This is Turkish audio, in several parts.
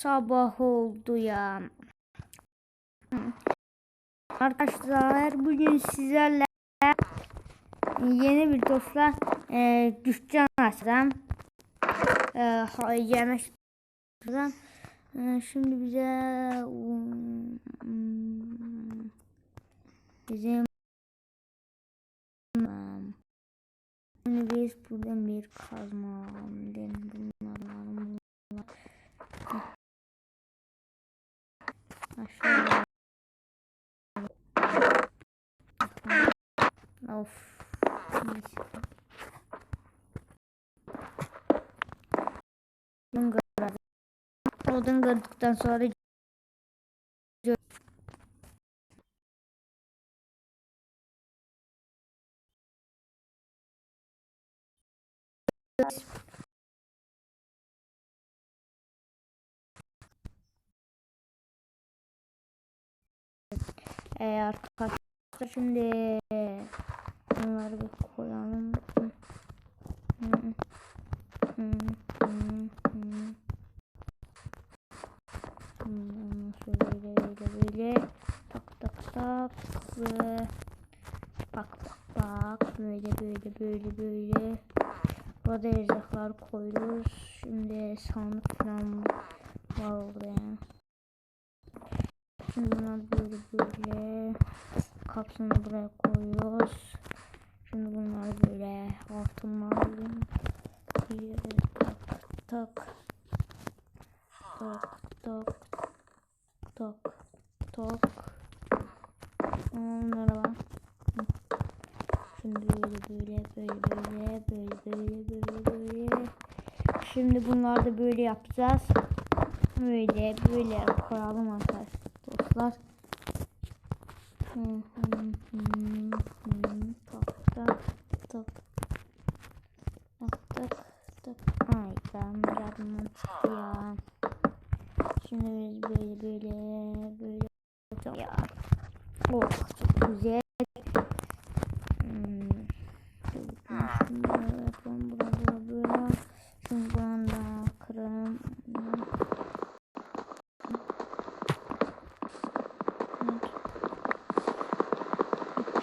sabah oldu ya. Arkadaşlar bugün sizlerle yeni bir dostlar e, dükkan açacağım. E, yemek yapacağım. E, şimdi bize bizim Şimdi biz buradan bir kazma alalım. Of. Odun kırdım. Odun kırdıktan sonra Thank Ee, arkadaşlar şimdi bunları bir koyalım. Böyle böyle böyle. Tak tak tak ve bak bak bak. Böyle böyle böyle böyle. Burada erzaklar koyuyoruz. Şimdi sandık falan var orada yani. Şimdi bunlar böyle böyle kapsını buraya koyuyoruz. Şimdi bunlar böyle altınlar bir tak tak tak tak tak tak onlara. Şimdi böyle böyle böyle böyle böyle böyle böyle böyle. Şimdi bunları da böyle yapacağız. Böyle böyle koyalım arkadaşlar Tahtalar. Tahta. Tahta. Tahta. Tahta. Ay ben yardım ya. Şimdi böyle böyle böyle böyle ya. Oh çok güzel. Hmm. Şunu yapalım buraya.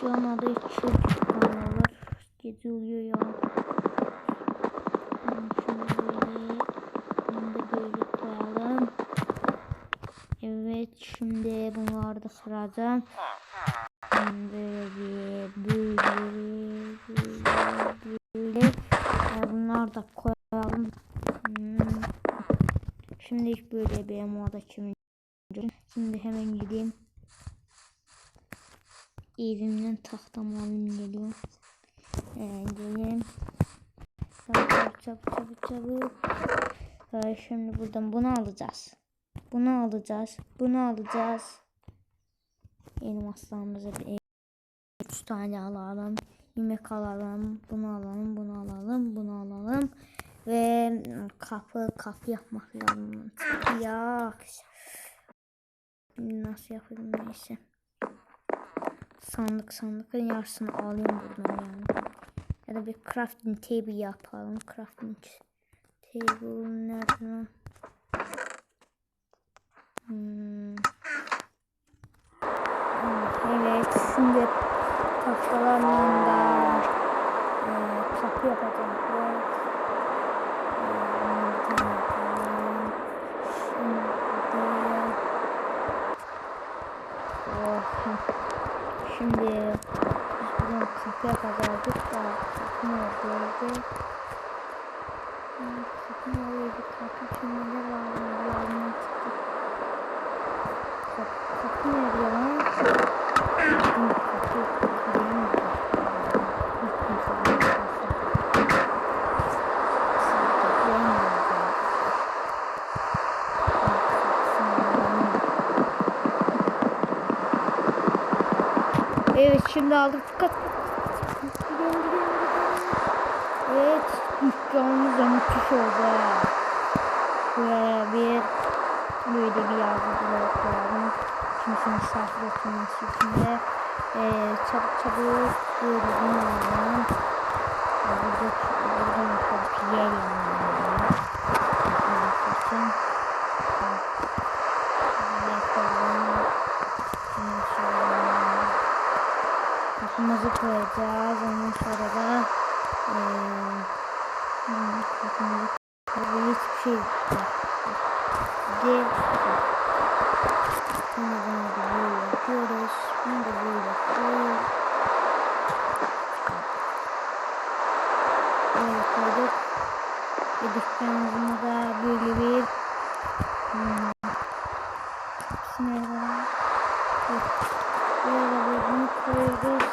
Şu an orada çok tane var. Gece uyuyor ya. Evet şimdi bunlar da sıradan. Böyle böyle böyle. Yani bunlar da koyalım. Hmm. Şimdi hiç böyle benim orada kimin. Şimdi hemen gideyim. Evimden tahtamı alayım geliyorum. Ee, geleyim. Çabuk çabuk çabuk çabuk. Ee, şimdi buradan bunu alacağız. Bunu alacağız. Bunu alacağız. Benim aslanımıza bir üç tane alalım. Yemek alalım. Bunu alalım. Bunu alalım. Bunu alalım. Ve kapı kapı yapmak lazım. Ya. Nasıl yapayım neyse. Sandık sandıkın yarısını alayım buradan yani. Ya da bir crafting table yapalım. Crafting table nerede? Hmm. Evet şimdi tahtaların yanında e, kapı yapacağım. Evet. Ee, biz bugün 40'a kadardık da sakın oldu. Sakın oldu. Kapı çimleri var. Sakın oldu. Sakın oldu. Evet şimdi aldık. Dikkat. Evet dükkanımız da müthiş oldu. Buraya bir böyle bir yazı koyalım. Kimse misafir oturması için de ee, çabuk çabuk böyle bunu alalım. Ee, Burada, burada tabii yer. Bakın. koyacağız. Ondan sonra da eee hmm, bakın, burada hiçbir şey yok. De bunu da böyle yapıyoruz. Bunu da böyle koyuyoruz. Böyle koyduk. Ve dükkanımızda da böyle bir hmm? Evet. Böyle bir bunu koyuyoruz.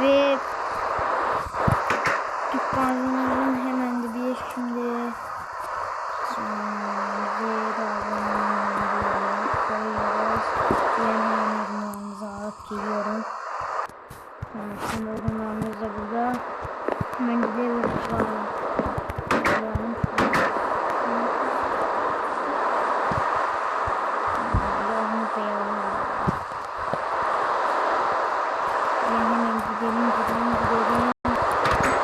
Ve dükkanımızın Evet, şimdi bunlarımız da burada. Hemen gidiyoruz. Buradan. Yolunu koyalım. Ve hemen gidelim, gidelim, gidelim.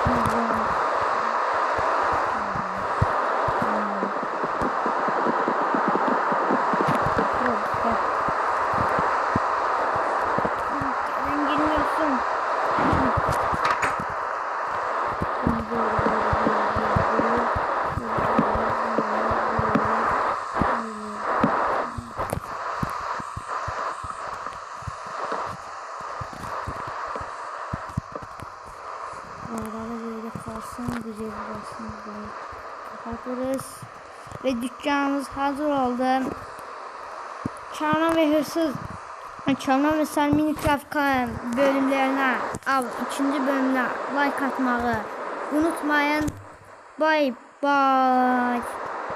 Buradan. Hmm. Burada. Neden girmiyorsun? Şimdi böyle, böyle, böyle, böyle, böyle, böyle, böyle. Araları güzel olsun böyle kapatırız. Ve dükkanımız hazır oldu. Çalma ve hırsız Çalma ve sen Minecraft kan- bölümlerine al ikinci bölümüne like atmayı unutmayın. Bye bye.